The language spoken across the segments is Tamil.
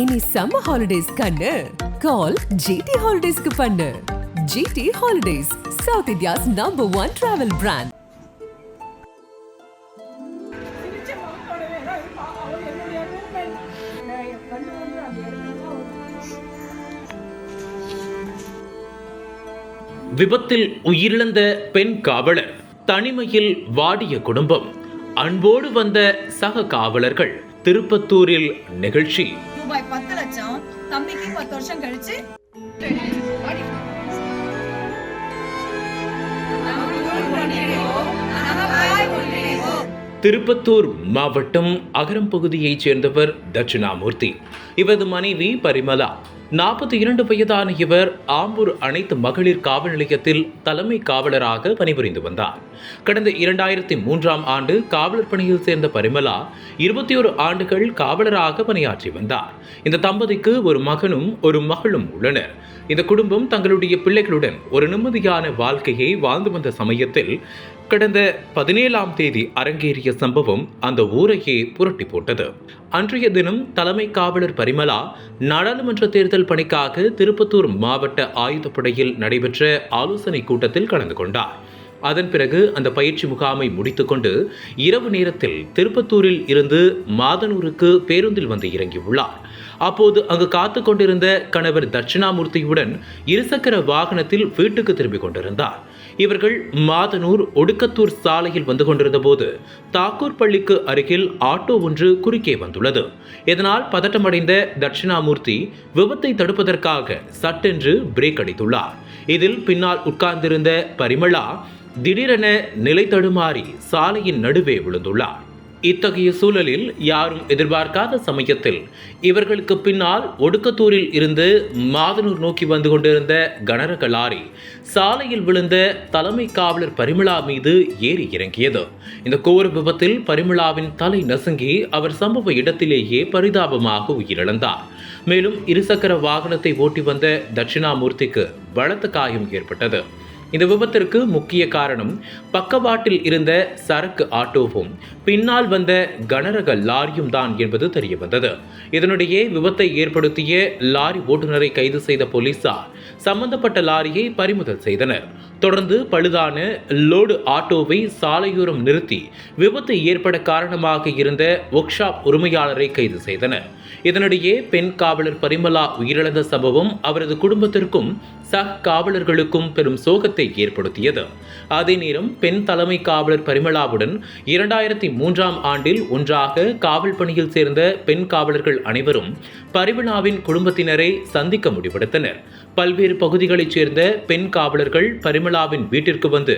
எனி சம்மர் ஹாலிடேஸ் கண்ணு. கால் ஜிடி ஹாலிடேஸ்க்கு பண்ணு. GT holidays south India's number one travel brand விபத்தில் உயிரிழந்த பெண் காவலர் தனிமையில் வாடிய குடும்பம். அன்போடு வந்த சக காவலர்கள் திருப்பத்தூரில் நிகழ்ச்சி. ரூபாய் பத்து லட்சம் தம்பிக்கு பத்து வருஷம் கழிச்சு. திருப்பத்தூர் மாவட்டம் அகரம் பகுதியைச் சேர்ந்தவர் தட்சிணாமூர்த்தி. இவரது மனைவி பரிமலா நாற்பத்தி இரண்டு வயதான இவர் ஆம்பூர் அனைத்து மகளிர் காவல் நிலையத்தில் தலைமை காவலராக பணிபுரிந்து வந்தார். கடந்த இரண்டாயிரத்தி மூன்றாம் ஆண்டு காவலர் பணியில் சேர்ந்த பரிமலா இருபத்தி ஒரு ஆண்டுகள் காவலராக பணியாற்றி வந்தார். இந்த தம்பதிக்கு ஒரு மகனும் ஒரு மகளும் உள்ளனர். இந்த குடும்பம் தங்களுடைய பிள்ளைகளுடன் ஒரு நிம்மதியான வாழ்க்கையை வாழ்ந்து வந்த சமயத்தில் கடந்த பதினேழாம் தேதி அரங்கேறிய சம்பவம் அந்த ஊரையே புரட்டி போட்டது. அன்றைய தினம் தலைமை காவலர் பரிமலா நாடாளுமன்ற தேர்தல் பணிக்காக திருப்பத்தூர் மாவட்ட ஆயுதப்படையில் நடைபெற்ற ஆலோசனை கூட்டத்தில் கலந்து கொண்டார். அதன் பிறகு அந்த பயிற்சி முகாமை முடித்துக்கொண்டு இரவு நேரத்தில் திருப்பத்தூரில் இருந்து மாதனூருக்கு பேருந்தில் வந்து இறங்கியுள்ளார். அப்போது அங்கு காத்து கொண்டிருந்த கணவர் தட்சிணாமூர்த்தியுடன் இருசக்கர வாகனத்தில் வீட்டுக்கு திரும்பிக் கொண்டிருந்தார். இவர்கள் மாதனூர் ஒடுக்கத்தூர் சாலையில் வந்து கொண்டிருந்த போது தாக்கூர் பள்ளிக்கு அருகில் ஆட்டோ ஒன்று குறுக்கே வந்துள்ளது. இதனால் பதட்டமடைந்த தட்சிணாமூர்த்தி விபத்தை தடுப்பதற்காக சட்டென்று பிரேக் அடித்துள்ளார். இதில் பின்னால் உட்கார்ந்திருந்த பரிமளா திடீரென நிலை தடுமாறி சாலையின் நடுவே விழுந்துள்ளார். இத்தகைய சூழலில் யாரும் எதிர்பார்க்காத சமயத்தில் இவர்களுக்கு பின்னால் ஒடுக்கத்தூரில் இருந்து மாதனூர் நோக்கி வந்து கொண்டிருந்த கனரக லாரி சாலையில் விழுந்த தலைமை காவலர் பரிமளா மீது ஏறி இறங்கியது. இந்த கோர விபத்தில் பரிமளாவின் தலை நசுங்கி அவர் சம்பவ இடத்திலேயே பரிதாபமாக உயிரிழந்தார். மேலும் இருசக்கர வாகனத்தை ஓட்டி வந்த தட்சிணாமூர்த்திக்கு பலத்த காயம் ஏற்பட்டது. இந்த விபத்திற்கு முக்கிய காரணம் பக்கவாட்டில் இருந்த சரக்கு ஆட்டோவும் பின்னால் வந்த கனரக லாரியும் தான் என்பது தெரிய வந்தது இதனிடையே விபத்தை ஏற்படுத்திய லாரி ஓட்டுநரை கைது செய்த போலீசார் சம்பந்தப்பட்ட லாரியை பறிமுதல் செய்தனர். தொடர்ந்து பழுதான லோடு ஆட்டோவை சாலையோரம் நிறுத்தி விபத்து ஏற்பட காரணமாக இருந்த ஒர்க் ஷாப் உரிமையாளரை கைது செய்தனர். இதனிடையே பெண் காவலர் பரிமலா உயிரிழந்த சம்பவம் அவரது குடும்பத்திற்கும் சக காவலர்களுக்கும் பெரும் சோகத்தை ஏற்படுத்தியது. அதே நேரம் பெண் தலைமை காவலர் பரிமளாவுடன் இரண்டாயிரத்தி மூன்றாம் ஆண்டில் ஒன்றாக காவல் பணியில் சேர்ந்த பெண் காவலர்கள் அனைவரும் பரிமளாவின் குடும்பத்தினரை சந்திக்க முடிவெடுத்தனர். பல்வேறு பகுதிகளைச் சேர்ந்த பெண் காவலர்கள் நிர்மலாவின் வீட்டிற்கு வந்து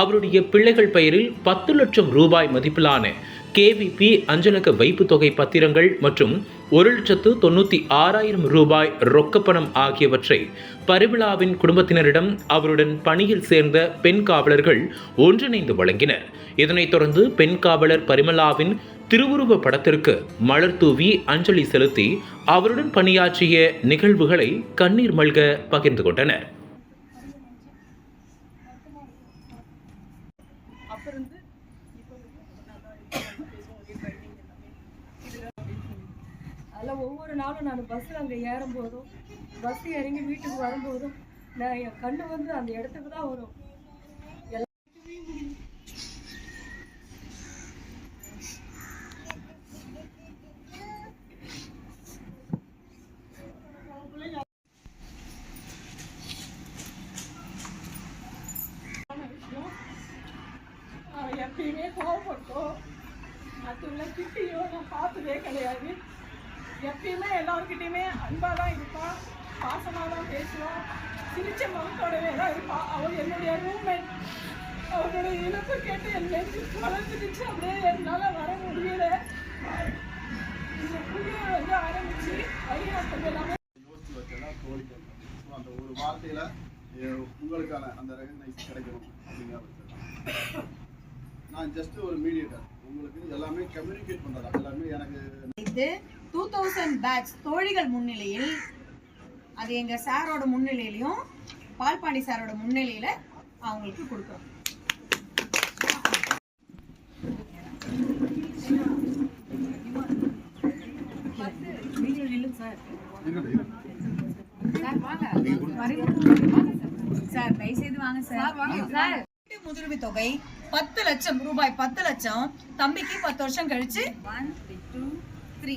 அவருடைய பிள்ளைகள் பெயரில் பத்து லட்சம் ரூபாய் மதிப்பிலான கேவிபி அஞ்சலக வைப்பு தொகை பத்திரங்கள் மற்றும் ஒரு லட்சத்து தொண்ணூற்றி ஆறாயிரம் ரூபாய் ரொக்கப்பணம் ஆகியவற்றை பரிமளாவின் குடும்பத்தினரிடம் அவருடன் பணியில் சேர்ந்த பெண் காவலர்கள் ஒன்றிணைந்து வழங்கினர். இதனைத் தொடர்ந்து பெண் காவலர் பரிமலாவின் திருவுருவ படத்திற்கு மலர் தூவி அஞ்சலி செலுத்தி அவருடன் பணியாற்றிய நிகழ்வுகளை கண்ணீர் மல்க பகிர்ந்து கொண்டனர். அதில் ஒவ்வொரு நாளும் நான் பஸ்ஸில் அங்கே ஏறும்போதும் பஸ் இறங்கி வீட்டுக்கு வரும்போதும் நான் என் கண்ணு வந்து அந்த இடத்துக்கு தான் வரும். எப்பயுமே கோவப்பட்டோம். மற்றவங்கள திட்டியோ நான் பார்த்ததே கிடையாது. எப்பயுமே எல்லாருக்கிட்டையுமே அன்பாக தான் இருப்பான் பாசமாக தான் பேசுவான் சிரிச்ச முகத்தோடவே தான் இருப்பான் அவள் என்னுடைய ரூம்மேட் அவனோட இழப்பு கேட்டு என் நெஞ்சு வளர்ந்துடுச்சு அப்படியே என்னால் வர முடியல. இந்த புள்ளியை வந்து ஆரம்பிச்சு வழிகாட்டம் எல்லாமே யோசிச்சு வச்சேன்னா தோழிகள் ஸோ அந்த ஒரு வார்த்தையில் உங்களுக்கான அந்த ரெகனைஸ் கிடைக்கணும் அப்படிங்கிற நான் ஜஸ்ட் ஒரு மீடியேட்டர் உங்களுக்கு எல்லாமே கம்யூனிகேட் பண்ணுறதா எல்லாமே எனக்கு இது டூ தௌசண்ட் பேட்ச் தோழிகள் முன்னிலையில் அது எங்கள் சாரோட முன்னிலையிலையும் பால்பாண்டி சாரோட முன்னிலையில் அவங்களுக்கு கொடுக்குறோம். சார் தயவுசெய்து வாங்க சார். முதுரிமை தொகை பத்து லட்சம் ரூபாய் பத்து லட்சம் தம்பிக்கு பத்து வருஷம் கழிச்சு. One two three